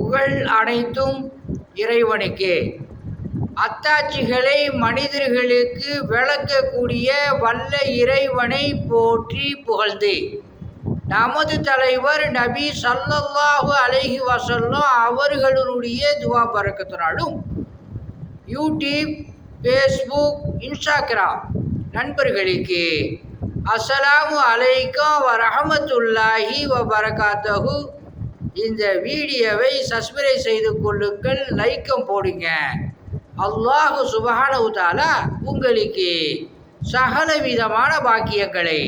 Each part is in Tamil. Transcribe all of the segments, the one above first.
புகழ் அனைத்தும் இறைவனுக்கே. அத்தாட்சிகளை மனிதர்களுக்கு விளக்கக்கூடிய வல்ல இறைவனை போற்றி புகழ்ந்து. நமது தலைவர் நபி சல்லல்லாஹு அலஹி வசல்லும் அவர்களுடைய துவா பறக்கத்தினாலும் யூடியூப் ஃபேஸ்புக் இன்ஸ்டாகிராம் நண்பர்களுக்கு அஸ்ஸலாமு அலைக்கும் வரஹமத்துல்லாஹி வபரகாத்தஹு. இந்த வீடியோவை சப்ஸ்கிரைப் செய்து கொள்ளுங்கள் லைக்கம் போடுங்க. அல்லாஹு சுபஹானஹு உங்களுக்கு சகல விதமான பாக்கியங்களை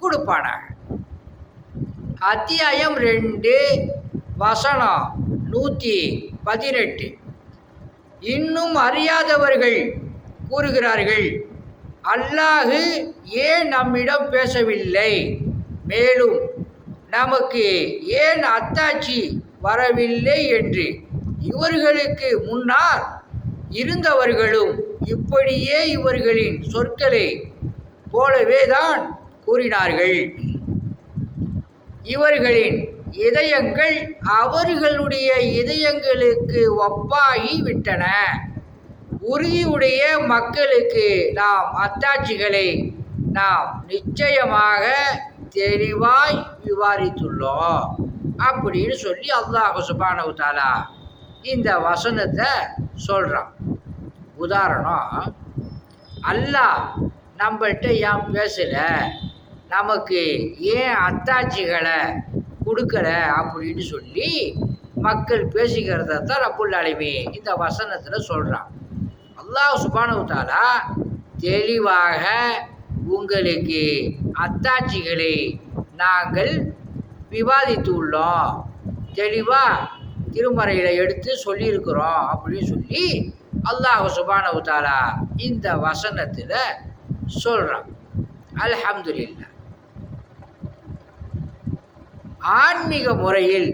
கொடுப்பானாக. அத்தியாயம் ரெண்டு வசனம் நூற்றி பதினெட்டு. இன்னும் அறியாதவர்கள் கூறுகிறார்கள் அல்லாஹு ஏன் நம்மிடம் பேசவில்லை? மேலும் நமக்கு ஏன் அத்தாச்சி வரவில்லை என்று இவர்களுக்கு முன்னால் இருந்தவர்களும் இப்படியே இவர்களின் சொற்களை போலவே தான் கூறினார்கள். இவர்களின் இதயங்கள் அவர்களுடைய இதயங்களுக்கு ஒப்பாகி விட்டன. உறுதியுடைய மக்களுக்கு நாம் அத்தாட்சிகளை நாம் நிச்சயமாக தெளிவாய் விவாரித்துள்ளோம் அப்படின்னு சொல்லி அல்லாஹு சுபானவு தாலா இந்த வசனத்தை சொல்கிறான் உதாரணம் அல்லாஹ் நம்மள்கிட்ட ஏன் பேசலை? நமக்கு ஏன் அத்தாட்சிகளை கொடுக்கல அப்படின்னு சொல்லி மக்கள் பேசிக்கிறத தான் ரப்புல் அலைமே இந்த வசனத்தில் சொல்கிறான் அல்லாஹ் சுபானவு தாலா தெளிவாக உங்களுக்கு அத்தாட்சிகளை நாங்கள் விவாதித்து உள்ளோம் தெளிவாக திருமறையில் எடுத்து சொல்லியிருக்கிறோம் அப்படின்னு சொல்லி அல்லாஹ் சுபானவு தாலா இந்த வசனத்தில் சொல்கிறான் அல்ஹம்துலில்லா ஆன்மீக முறையில்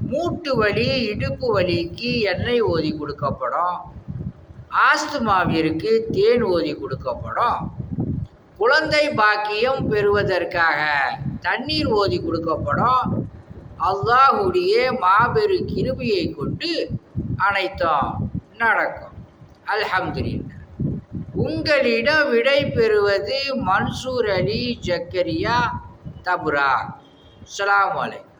மூட்டு வலி இடுப்பு வலிக்கு எண்ணெய் ஓதி கொடுக்கப்படும். ஆஸ்துமாவிற்கு தேன் ஓதி கொடுக்கப்படும். குழந்தை பாக்கியம் பெறுவதற்காக தண்ணீர் ஓதி கொடுக்கப்படும். அல்லாஹுடைய மாபெரு கிருபியை கொண்டு அனைத்தும் நடக்கும். அல்ஹம்துலில்லா உங்களிடம் விடை பெறுவது மன்சூர் அலி ஜக்கரியா தபுரா. அஸ்ஸலாமு அலைக்கும்.